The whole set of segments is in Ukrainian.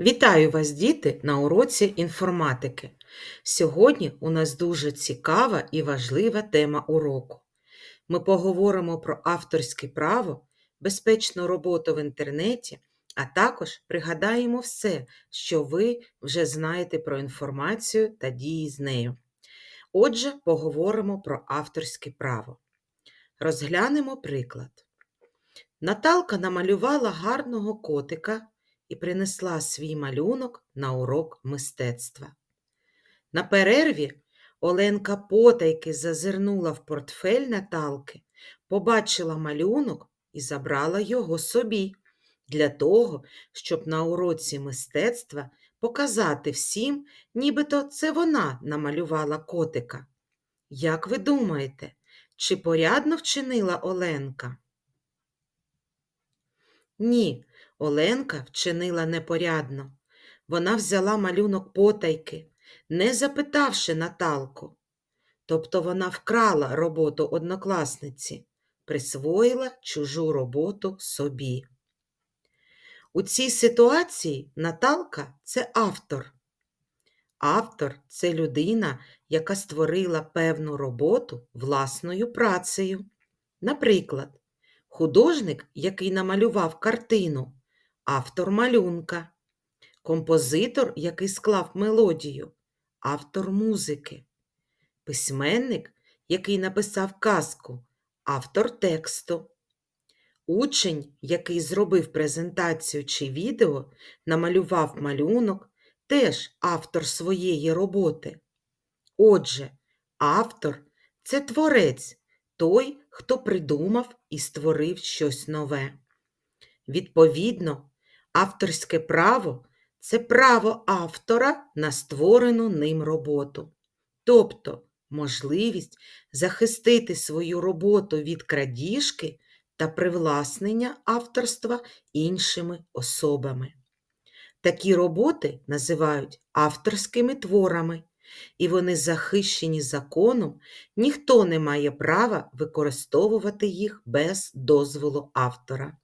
Вітаю вас, діти, на уроці інформатики. Сьогодні у нас дуже цікава і важлива тема уроку. Ми поговоримо про авторське право, безпечну роботу в інтернеті, а також пригадаємо все, що ви вже знаєте про інформацію та дії з нею. Отже, поговоримо про авторське право. Розглянемо приклад. Наталка намалювала гарного котика і принесла свій малюнок на урок мистецтва. На перерві Оленка потайки зазирнула в портфель Наталки, побачила малюнок і забрала його собі, для того, щоб на уроці мистецтва показати всім, нібито це вона намалювала котика. Як ви думаєте, чи порядно вчинила Оленка? Ні, Оленка вчинила непорядно. Вона взяла малюнок потайки, не запитавши Наталку. Тобто вона вкрала роботу однокласниці, присвоїла чужу роботу собі. У цій ситуації Наталка це автор. Автор це людина, яка створила певну роботу власною працею. Наприклад, художник, який намалював картину, автор малюнка, композитор, який склав мелодію, автор музики, письменник, який написав казку, автор тексту, учень, який зробив презентацію чи відео, намалював малюнок, теж автор своєї роботи. Отже, автор це творець, той, хто придумав і створив щось нове. Відповідно, авторське право це право автора на створену ним роботу, тобто можливість захистити свою роботу від крадіжки та привласнення авторства іншими особами. Такі роботи називають авторськими творами, і вони захищені законом, ніхто не має права використовувати їх без дозволу автора.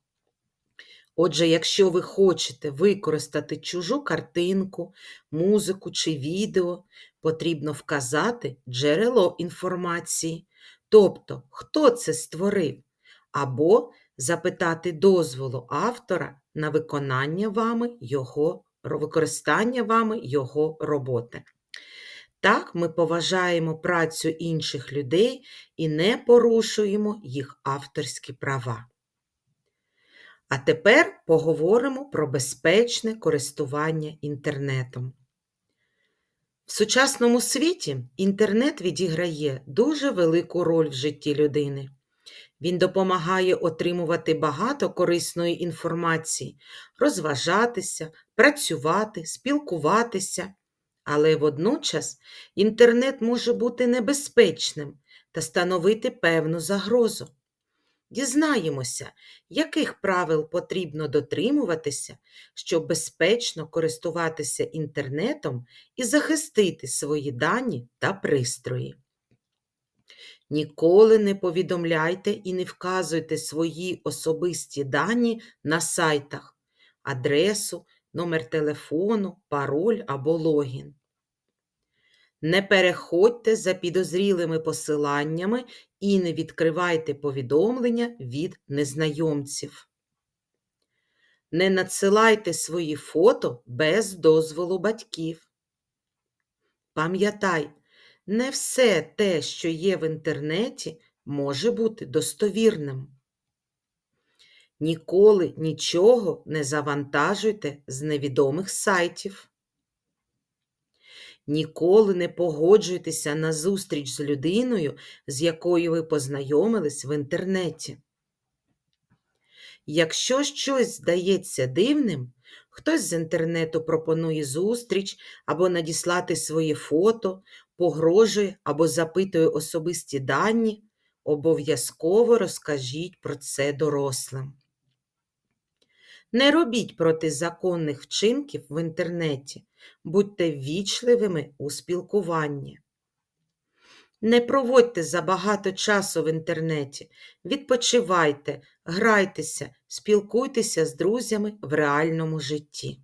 Отже, якщо ви хочете використати чужу картинку, музику чи відео, потрібно вказати джерело інформації, тобто хто це створив, або запитати дозволу автора на виконання вами його, використання вами його роботи. Так ми поважаємо працю інших людей і не порушуємо їх авторські права. А тепер поговоримо про безпечне користування інтернетом. В сучасному світі інтернет відіграє дуже велику роль в житті людини. Він допомагає отримувати багато корисної інформації, розважатися, працювати, спілкуватися. Але водночас інтернет може бути небезпечним та становити певну загрозу. Дізнаємося, яких правил потрібно дотримуватися, щоб безпечно користуватися інтернетом і захистити свої дані та пристрої. Ніколи не повідомляйте і не вказуйте свої особисті дані на сайтах, адресу, номер телефону, пароль або логін. Не переходьте за підозрілими посиланнями і не відкривайте повідомлення від незнайомців. Не надсилайте свої фото без дозволу батьків. Пам'ятай, не все те, що є в інтернеті, може бути достовірним. Ніколи нічого не завантажуйте з невідомих сайтів. Ніколи не погоджуйтеся на зустріч з людиною, з якою ви познайомились в інтернеті. Якщо щось здається дивним, хтось з інтернету пропонує зустріч або надіслати своє фото, погрожує або запитує особисті дані, обов'язково розкажіть про це дорослим. Не робіть протизаконних вчинків в інтернеті, будьте ввічливими у спілкуванні. Не проводьте забагато часу в інтернеті, відпочивайте, грайтеся, спілкуйтеся з друзями в реальному житті.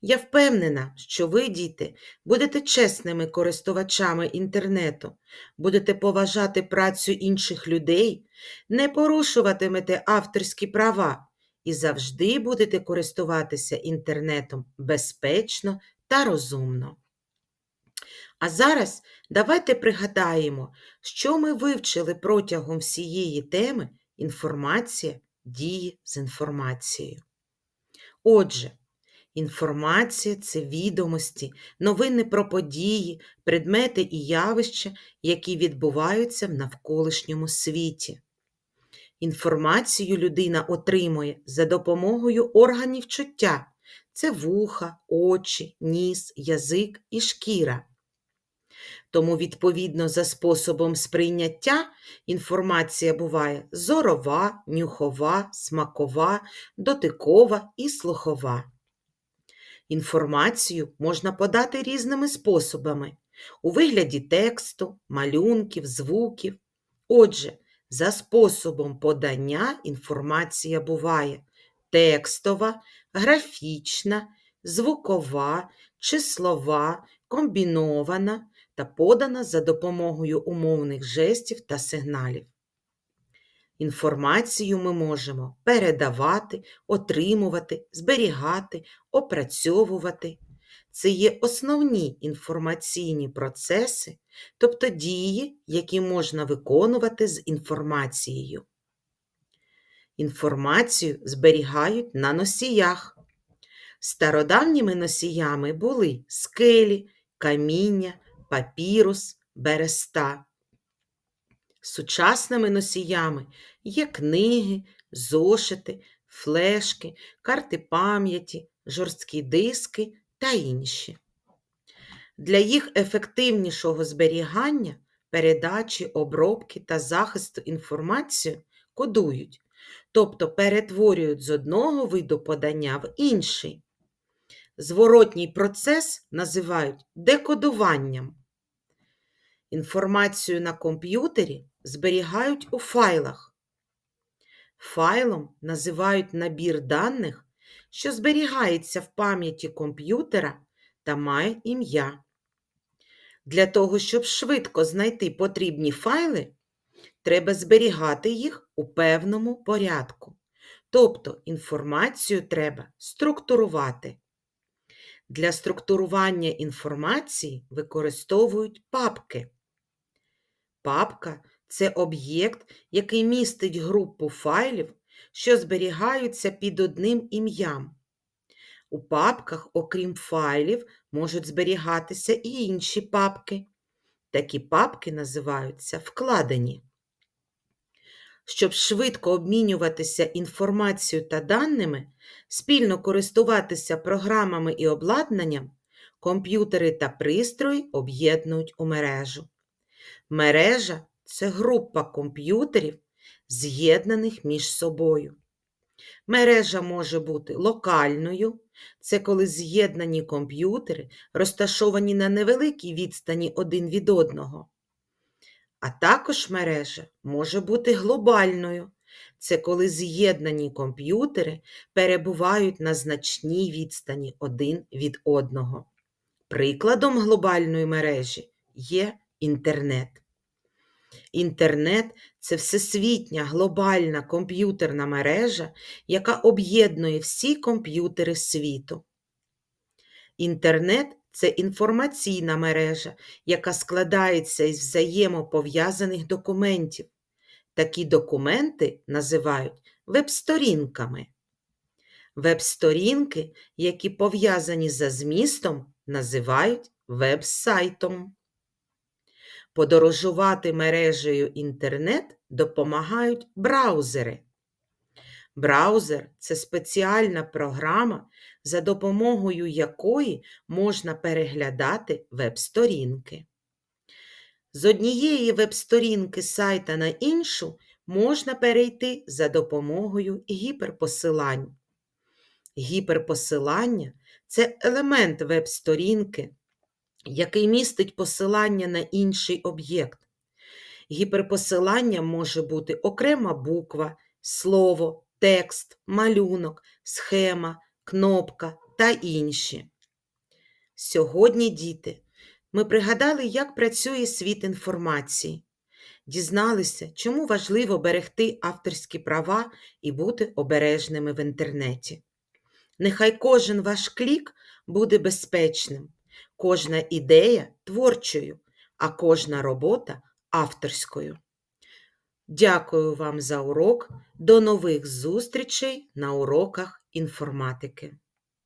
Я впевнена, що ви, діти, будете чесними користувачами інтернету, будете поважати працю інших людей, не порушуватимете авторські права і завжди будете користуватися інтернетом безпечно та розумно. А зараз давайте пригадаємо, що ми вивчили протягом всієї теми інформація, дії з інформацією. Отже, інформація це відомості, новини про події, предмети і явища, які відбуваються в навколишньому світі. Інформацію людина отримує за допомогою органів чуття це вуха, очі, ніс, язик і шкіра. Тому, відповідно за способом сприйняття, інформація буває зорова, нюхова, смакова, дотикова і слухова. Інформацію можна подати різними способами у вигляді тексту, малюнків, звуків. Отже, за способом подання інформація буває текстова, графічна, звукова, числова, комбінована та подана за допомогою умовних жестів та сигналів. Інформацію ми можемо передавати, отримувати, зберігати, опрацьовувати. Це є основні інформаційні процеси, тобто дії, які можна виконувати з інформацією. Інформацію зберігають на носіях. Стародавніми носіями були скелі, каміння, папірус, береста. Сучасними носіями є книги, зошити, флешки, карти пам'яті, жорсткі диски та інші. Для їх ефективнішого зберігання, передачі, обробки та захисту інформації кодують, тобто перетворюють з одного виду подання в інший. Зворотній процес називають декодуванням. Інформацію на комп'ютері зберігають у файлах. Файлом називають набір даних, що зберігається в пам'яті комп'ютера та має ім'я. Для того, щоб швидко знайти потрібні файли, треба зберігати їх у певному порядку. Тобто інформацію треба структурувати. Для структурування інформації використовують папки. Папка це об'єкт, який містить групу файлів, що зберігаються під одним ім'ям. У папках, окрім файлів, можуть зберігатися і інші папки. Такі папки називаються вкладені. Щоб швидко обмінюватися інформацією та даними, спільно користуватися програмами і обладнанням, комп'ютери та пристрої об'єднують у мережу. Мережа це група комп'ютерів, з'єднаних між собою. Мережа може бути локальною, це коли з'єднані комп'ютери розташовані на невеликій відстані один від одного. А також мережа може бути глобальною, це коли з'єднані комп'ютери перебувають на значній відстані один від одного. Прикладом глобальної мережі є інтернет. Інтернет це всесвітня глобальна комп'ютерна мережа, яка об'єднує всі комп'ютери світу. Інтернет це інформаційна мережа, яка складається із взаємопов'язаних документів. Такі документи називають веб-сторінками. Веб-сторінки, які пов'язані за змістом, називають веб-сайтом. Подорожувати мережею інтернет допомагають браузери. Браузер це спеціальна програма, за допомогою якої можна переглядати веб-сторінки. З однієї веб-сторінки сайта на іншу можна перейти за допомогою гіперпосилань. Гіперпосилання це елемент веб-сторінки, який містить посилання на інший об'єкт. Гіперпосиланням може бути окрема буква, слово, текст, малюнок, схема, кнопка та інші. Сьогодні, діти, ми пригадали, як працює світ інформації, дізналися, чому важливо берегти авторські права і бути обережними в інтернеті. Нехай кожен ваш клік буде безпечним, кожна ідея творчою, а кожна робота авторською. Дякую вам за урок. До нових зустрічей на уроках інформатики.